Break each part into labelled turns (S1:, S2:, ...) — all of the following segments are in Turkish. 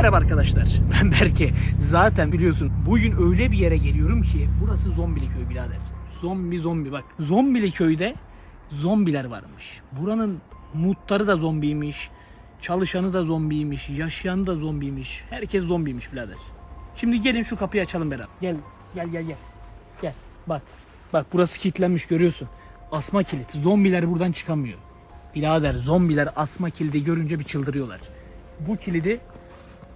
S1: Merhaba arkadaşlar. Ben Berke. Zaten biliyorsun bugün öyle bir yere geliyorum ki burası zombili köy birader. Zombi zombi bak. Zombili köyde zombiler varmış. Buranın muhtarı da zombiymiş. Çalışanı da zombiymiş. Yaşayanı da zombiymiş. Herkes zombiymiş birader. Şimdi gelin şu kapıyı açalım beraber. Gel gel gel gel. Gel bak. Bak burası kilitlenmiş görüyorsun. Asma kilit. Zombiler buradan çıkamıyor. Birader zombiler asma kilidi görünce bir çıldırıyorlar. Bu kilidi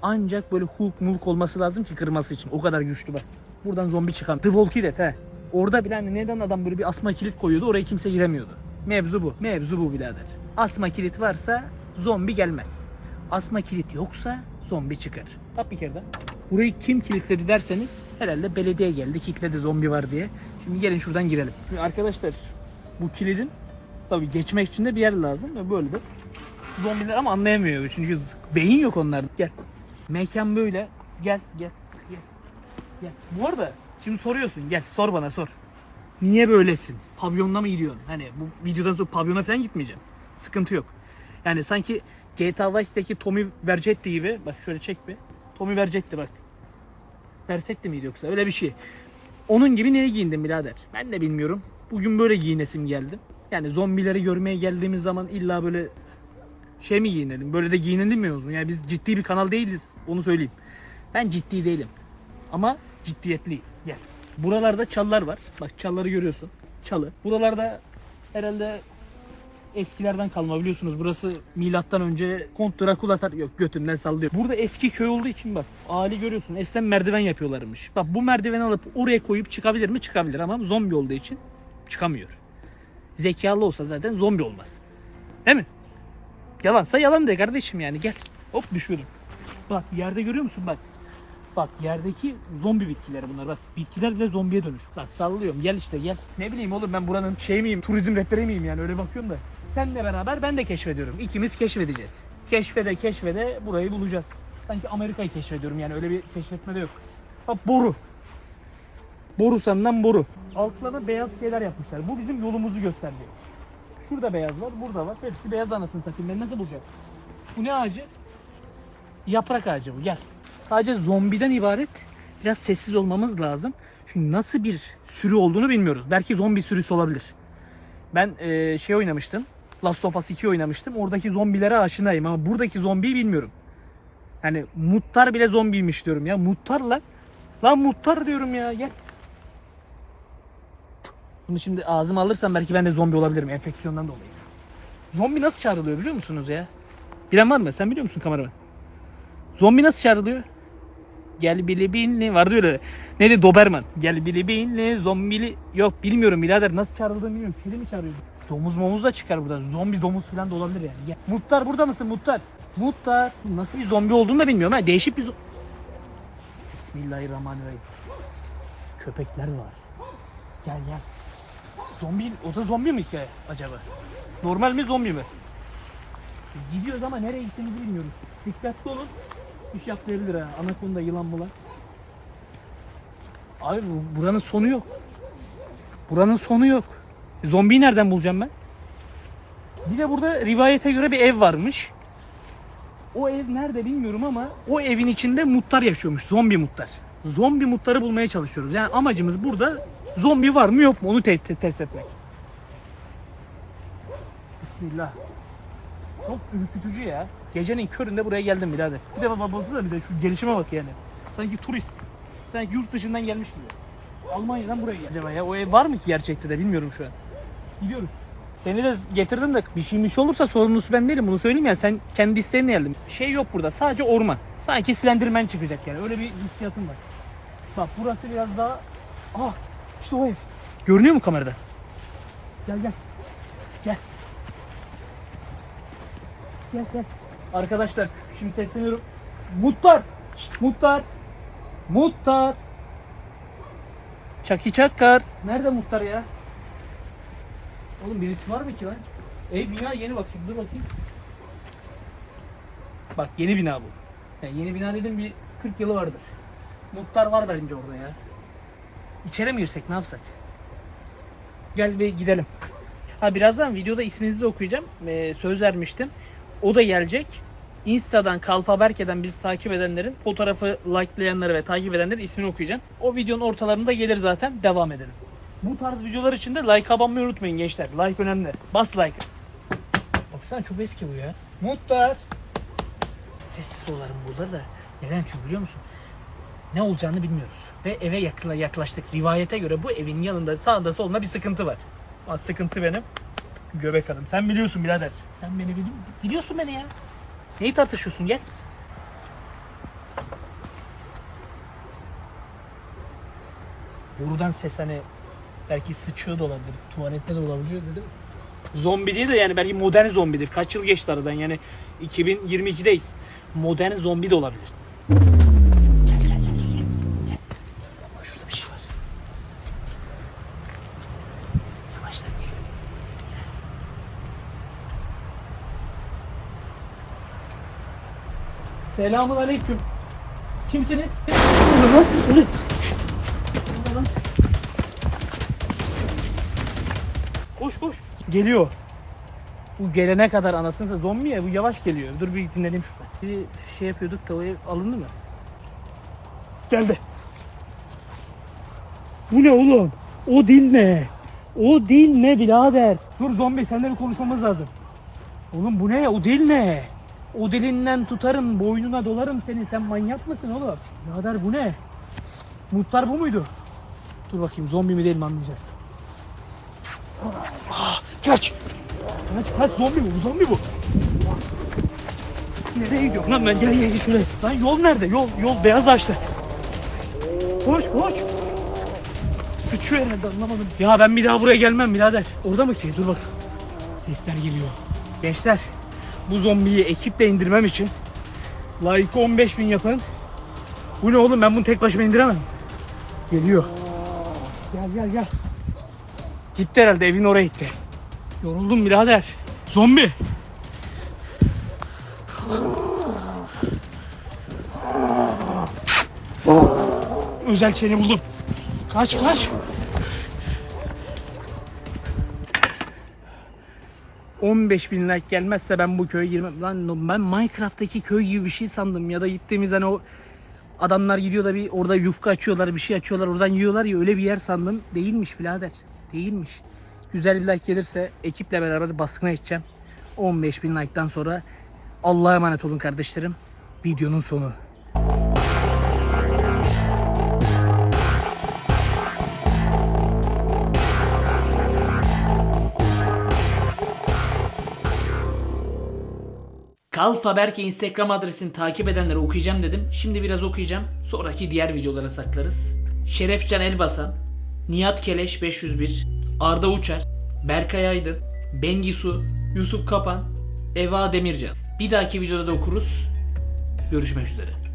S1: ancak böyle Hulk mulk olması lazım ki kırması için. O kadar güçlü bak. Buradan zombi çıkan. The Walking Dead he. Orada bile hani neden adam böyle bir asma kilit koyuyordu oraya kimse giremiyordu. Mevzu bu. Mevzu bu birader. Asma kilit varsa zombi gelmez. Asma kilit yoksa zombi çıkar. Bak bir kere daha. Burayı kim kilitledi derseniz herhalde belediye geldi kilitledi zombi var diye. Şimdi gelin şuradan girelim. Şimdi arkadaşlar bu kilidin tabii geçmek için de bir yer lazım ve böyle de zombiler ama anlayamıyor çünkü beyin yok onlarda. Gel. Mekan böyle. Gel gel gel. Gel. Bu arada şimdi soruyorsun gel sor bana sor. Niye böylesin? Pavyonda mı gidiyorsun? Hani bu videodan sonra pavyona falan gitmeyeceğim. Sıkıntı yok. Yani sanki GTA Vice'deki Tommy Vercetti gibi. Bak şöyle çek bir. Tommy Vercetti bak. Vercetti miydi yoksa? Öyle bir şey. Onun gibi neye giyindim birader? Ben de bilmiyorum. Bugün böyle giyinesim geldim. Yani zombileri görmeye geldiğimiz zaman illa böyle şey mi giyinelim? Böyle de giyinilmiyoruz mu? Yani biz ciddi bir kanal değiliz. Onu söyleyeyim. Ben ciddi değilim. Ama ciddiyetliyim. Gel. Buralarda çallar var. Bak çalları görüyorsun. Çalı. Buralarda herhalde eskilerden kalma biliyorsunuz. Burası milattan önce Kont Drakula tar yok götümden sallıyor. Burada eski köy olduğu için bak Ali görüyorsun. Eskiden merdiven yapıyorlarmış. Bak bu merdiveni alıp oraya koyup çıkabilir mi? Çıkabilir ama zombi olduğu için çıkamıyor. Zekalı olsa zaten zombi olmaz. Değil mi? Yalansa yalan de kardeşim yani gel. Hop düşüyordum. Bak yerde görüyor musun bak. Bak yerdeki zombi bitkileri bunlar bak. Bitkiler bile zombiye dönüş. Bak sallıyorum gel işte gel. Ne bileyim oğlum ben buranın şey miyim turizm rehberi miyim yani öyle bakıyorum da. Seninle beraber ben de keşfediyorum. İkimiz keşfedeceğiz. Keşfede keşfede burayı bulacağız. Sanki Amerika'yı keşfediyorum yani öyle bir keşfetme de yok. Bak boru. Boru senden boru. Altlarına beyaz şeyler yapmışlar. Bu bizim yolumuzu gösterecek. Şurada beyaz var, burada var. Hepsi beyaz anasını satayım. Ben nasıl bulacağım? Bu ne ağacı? Yaprak ağacı bu. Gel. Sadece zombiden ibaret. Biraz sessiz olmamız lazım. Çünkü nasıl bir sürü olduğunu bilmiyoruz. Belki zombi sürüsü olabilir. Ben eee, şey oynamıştım. Last of Us 2 oynamıştım. Oradaki zombilere aşinayım ama buradaki zombiyi bilmiyorum. Yani Muttar bile zombiymiş diyorum ya. Muttar lan. Lan Muttar diyorum ya. Gel. Bunu şimdi ağzıma alırsam belki ben de zombi olabilirim enfeksiyondan dolayı. Zombi nasıl çağrılıyor biliyor musunuz ya? Bilen var mı? Sen biliyor musun kameraman? Zombi nasıl çağrılıyor? Gel bili binli vardı öyle. Neydi Doberman? Gel bili binli zombili. Yok bilmiyorum birader nasıl çağrıldığını bilmiyorum. Kedi mi çağırıyor? Domuz momuz da çıkar burada. Zombi domuz falan da olabilir yani. Gel. Muttar burada mısın Muttar? Muttar. Nasıl bir zombi olduğunu da bilmiyorum ha. Değişik bir Bismillahirrahmanirrahim. Köpekler var. Gel gel. Zombi, o da zombi mi hikaye acaba? Normal mi zombi mi? Gidiyoruz ama nereye gittiğimizi bilmiyoruz. Dikkatli olun. İş yapmayabilir ha. Anakonda yılan bulan. Abi bu- buranın sonu yok. Buranın sonu yok. E, Zombiyi nereden bulacağım ben? Bir de burada rivayete göre bir ev varmış. O ev nerede bilmiyorum ama o evin içinde mutlar yaşıyormuş. Zombi mutlar. Zombi mutları bulmaya çalışıyoruz. Yani amacımız burada zombi var mı yok mu onu te- te- test etmek. Bismillah. Çok ürkütücü ya. Gecenin köründe buraya geldim birader. Bir de babası da bir şu gelişime bak yani. Sanki turist. Sanki yurt dışından gelmiş gibi. Almanya'dan buraya geldi. Acaba ya o ev var mı ki gerçekte de bilmiyorum şu an. Gidiyoruz. Seni de getirdim de bir şey bir şey olursa sorumlusu ben değilim bunu söyleyeyim ya sen kendi isteğinle geldin. Şey yok burada sadece orman. Sanki Slenderman çıkacak yani öyle bir hissiyatım var. Bak burası biraz daha... Ah işte o ev. Görünüyor mu kamerada? Gel gel. Gel. Gel gel. Arkadaşlar şimdi sesleniyorum. Muttar. Şşt, Muttar. Muttar. Çaki Çakkar. Nerede Muhtar ya? Oğlum birisi var mı ki lan? Ey bina yeni bakayım. Dur bakayım. Bak yeni bina bu. Yani yeni bina dedim bir 40 yılı vardır. Muhtar var bence orada ya. İçeri mi girsek ne yapsak? Gel bir gidelim. Ha birazdan videoda isminizi de okuyacağım. Ee, söz vermiştim. O da gelecek. Insta'dan Kalfa Berke'den bizi takip edenlerin fotoğrafı likelayanları ve takip edenlerin ismini okuyacağım. O videonun ortalarında gelir zaten devam edelim. Bu tarz videolar için de like abanmayı unutmayın gençler. Like önemli. Bas like. Baksana çok eski bu ya. Muhtar. Sessiz olalım burada da. Neden çünkü biliyor musun? Ne olacağını bilmiyoruz. Ve eve yakla- yaklaştık. Rivayete göre bu evin yanında sağında solunda bir sıkıntı var. Ama sıkıntı benim. Göbek adam. Sen biliyorsun birader. Sen beni bili biliyorsun beni ya. Neyi tartışıyorsun gel. Borudan ses hani belki sıçıyor da olabilir. Tuvalette de olabiliyor dedim. Zombi diye de yani belki modern zombidir. Kaç yıl geçti aradan yani 2022'deyiz. Modern zombi de olabilir. Gel gel gel gel. gel. Gel. Ama şurada bir şey var. Yavaştan gel. Selamun aleyküm. Kimsiniz? Koş koş. Geliyor. Bu gelene kadar anasını satayım. zombi ya bu yavaş geliyor. Dur bir dinleyelim şurada. Bir şey yapıyorduk da o ev alındı mı? Geldi. Bu ne oğlum? O dil ne? O dil ne birader? Dur zombi seninle bir konuşmamız lazım. Oğlum bu ne? O dil ne? O dilinden tutarım, boynuna dolarım seni. Sen manyak mısın oğlum? Birader bu ne? Muhtar bu muydu? Dur bakayım zombi mi değil mi anlayacağız. Ah, Kaç! Kaç kaç zombi bu, zombi bu. Nereye gidiyorsun lan ben? Gel gel şuraya. Lan yol nerede? Yol, yol beyaz açtı. Koş koş. Sıçıyor herhalde anlamadım. Ya ben bir daha buraya gelmem birader. Orada mı ki? Dur bak. Sesler geliyor. Gençler bu zombiyi ekiple indirmem için like 15 bin yapın. Bu ne oğlum ben bunu tek başıma indiremem. Geliyor. Gel gel gel. Gitti herhalde evin oraya gitti. Yoruldum birader. Zombi. Özel çeni buldum. Kaç kaç. 15 bin like gelmezse ben bu köye girmem. Lan ben Minecraft'taki köy gibi bir şey sandım ya da gittiğimiz hani o adamlar gidiyor da bir orada yufka açıyorlar bir şey açıyorlar oradan yiyorlar ya öyle bir yer sandım. Değilmiş birader. Değilmiş. Güzel bir like gelirse ekiple beraber baskına edeceğim. 15 bin like'tan sonra Allah'a emanet olun kardeşlerim. Videonun sonu. Kalfa Berke Instagram adresini takip edenleri okuyacağım dedim. Şimdi biraz okuyacağım. Sonraki diğer videolara saklarız. Şerefcan Elbasan, Nihat Keleş 501, Arda Uçar, Berkay Aydın, Bengisu, Yusuf Kapan, Eva Demircan. Bir dahaki videoda da okuruz. Görüşmek üzere.